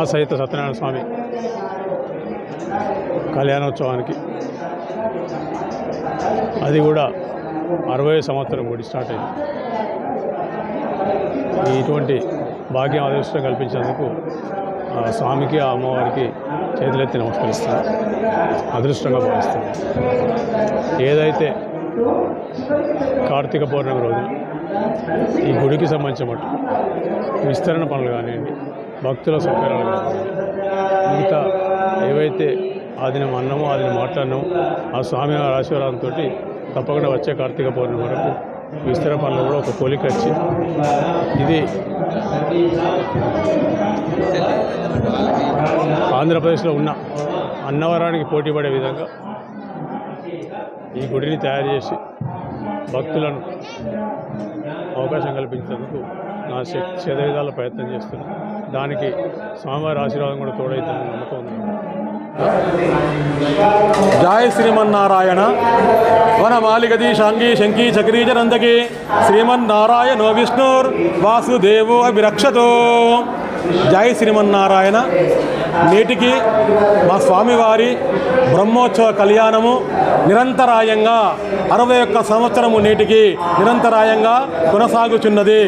మహాసహిత సత్యనారాయణ స్వామి కళ్యాణోత్సవానికి. అది కూడా అరవై సంవత్సరం గుడి స్టార్ట్ అయింది. ఇటువంటి భాగ్యం అదృష్టం కల్పించేందుకు ఆ స్వామికి ఆ అమ్మవారికి చేతులెత్తి నమస్కరిస్తాను అదృష్టంగా భావిస్తాను ఏదైతే కార్తీక పౌర్ణమి రోజున ఈ గుడికి సంబంధించిన మటు విస్తరణ పనులు కానివ్వండి భక్తుల సౌకర్యాలు మిగతా ఏవైతే ఆదినం అన్నమో ఆదిన మాట్లాడినామో ఆ స్వామి ఆశీర్వాదంతో తప్పకుండా వచ్చే కార్తీక పౌర్ణమి వరకు విస్తర పనులు కూడా ఒక పోలిక వచ్చి ఇది ఆంధ్రప్రదేశ్లో ఉన్న అన్నవరానికి పోటీ పడే విధంగా ఈ గుడిని తయారు చేసి భక్తులను అవకాశం కల్పించేందుకు నా శక్తి ప్రయత్నం చేస్తున్నాను దానికి స్వామివారి ఆశీర్వాదం కూడా తోడైతుందని నమ్మకం ఉంది. జయ శ్రీమన్నారాయణ. వన మాలిగది శాంగి శంకి చక్రీజనందకి శ్రీమన్నారాయణో విష్ణుర్ వాసుదేవో అభిరక్షతో. జై శ్రీమన్నారాయణ. నేటికి మా స్వామివారి బ్రహ్మోత్సవ కళ్యాణము నిరంతరాయంగా అరవై ఒక్క సంవత్సరము నేటికి నిరంతరాయంగా కొనసాగుచున్నది.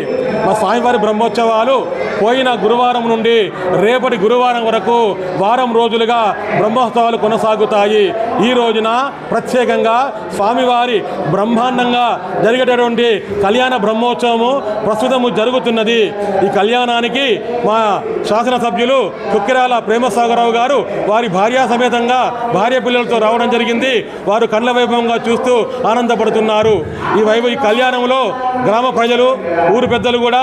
మా స్వామివారి బ్రహ్మోత్సవాలు పోయిన గురువారం నుండి రేపటి గురువారం వరకు వారం రోజులుగా బ్రహ్మోత్సవాలు కొనసాగుతాయి. ఈ రోజున ప్రత్యేకంగా స్వామివారి బ్రహ్మాండంగా జరిగేటటువంటి కళ్యాణ బ్రహ్మోత్సవము ప్రస్తుతము జరుగుతున్నది. ఈ కళ్యాణానికి మా శాసనసభ్యులు కుక్కిరాల ప్రేమసాగరరావు గారు వారి భార్యా సమేతంగా భార్య పిల్లలతో రావడం జరిగింది. వారు కళ్ళ వైభవంగా చూస్తూ ఆనందపడుతున్నారు. ఈ వైభవ ఈ కళ్యాణంలో గ్రామ ప్రజలు ఊరు పెద్దలు కూడా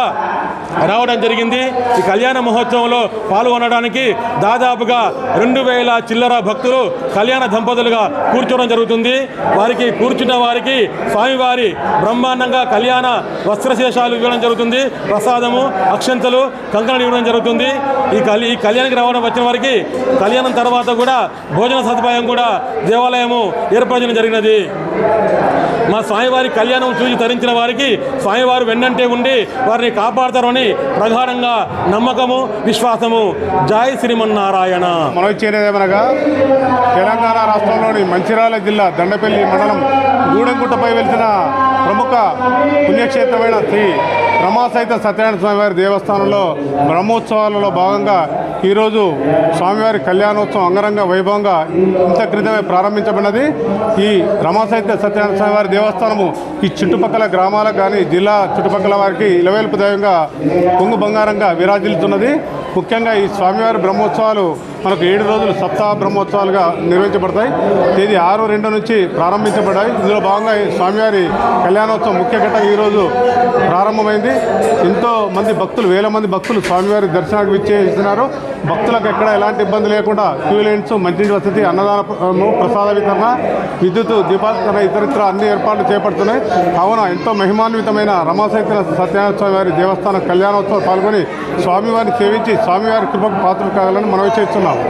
రావడం జరిగింది. ఈ కళ్యాణ మహోత్సవంలో పాల్గొనడానికి దాదాపుగా రెండు వేల చిల్లర భక్తులు కళ్యాణ దంపతులుగా కూర్చోవడం జరుగుతుంది. వారికి కూర్చున్న వారికి స్వామివారి బ్రహ్మాండంగా కళ్యాణ వస్త్రశేషాలు ఇవ్వడం జరుగుతుంది. ప్రసాదము అక్షంతలు కంకణలు ఇవ్వడం జరుగుతుంది. ఈ కళ ఈ కళ్యాణానికి రావడం వచ్చిన వారికి కళ్యాణం తర్వాత కూడా భోజన సదుపాయం కూడా దేవాలయము ఏర్పరచడం జరిగినది. మా స్వామివారి కళ్యాణం చూసి ధరించిన వారికి స్వామివారు వెన్నంటే ఉండి వారిని కాపాడతారని ప్రగాఢంగా నమ్మకము విశ్వాసము. జై శ్రీమన్నారాయణ. మనవి చేరేదేమనగా తెలంగాణ రాష్ట్రంలోని మంచిర్యాల జిల్లా దండపల్లి మండలం గూడెంగుట్టపై వెలిసిన ప్రముఖ పుణ్యక్షేత్రమైన శ్రీ రమాసహిత సత్యనారాయణ స్వామివారి దేవస్థానంలో బ్రహ్మోత్సవాలలో భాగంగా ఈరోజు స్వామివారి కళ్యాణోత్సవం అంగరంగ వైభవంగా ఇంత క్రితమే ప్రారంభించబడినది. ఈ రమాసైత్య సత్యనారాయణ స్వామివారి దేవస్థానము ఈ చుట్టుపక్కల గ్రామాలకు కానీ జిల్లా చుట్టుపక్కల వారికి ఇలవేల్పు దైవంగా పొంగు బంగారంగా విరాజిల్లుతున్నది. ముఖ్యంగా ఈ స్వామివారి బ్రహ్మోత్సవాలు మనకు ఏడు రోజులు సప్తాహ బ్రహ్మోత్సవాలుగా నిర్వహించబడతాయి. తేదీ ఆరు రెండు నుంచి ప్రారంభించబడ్డాయి. ఇందులో భాగంగా ఈ స్వామివారి కళ్యాణోత్సవం ముఖ్య ఘట్టం ఈరోజు ప్రారంభమైంది. ఎంతో మంది భక్తులు వేల మంది భక్తులు స్వామివారి దర్శనానికి విచ్చేస్తున్నారు భక్తులకు ఎక్కడ ఎలాంటి ఇబ్బంది లేకుండా క్యూలైన్స్ మంచినీటి వసతి అన్నదానము ప్రసాద వితరణ విద్యుత్ దీపాకరణ ఇతరితర అన్ని ఏర్పాట్లు చేపడుతున్నాయి. కావున ఎంతో మహిమాన్వితమైన రమాసహిత సత్యనారాయణ స్వామి వారి దేవస్థాన కళ్యాణోత్సవం పాల్గొని స్వామివారిని సేవించి స్వామివారి కృపకు పాత్ర కావాలని మనం చేస్తున్నాము.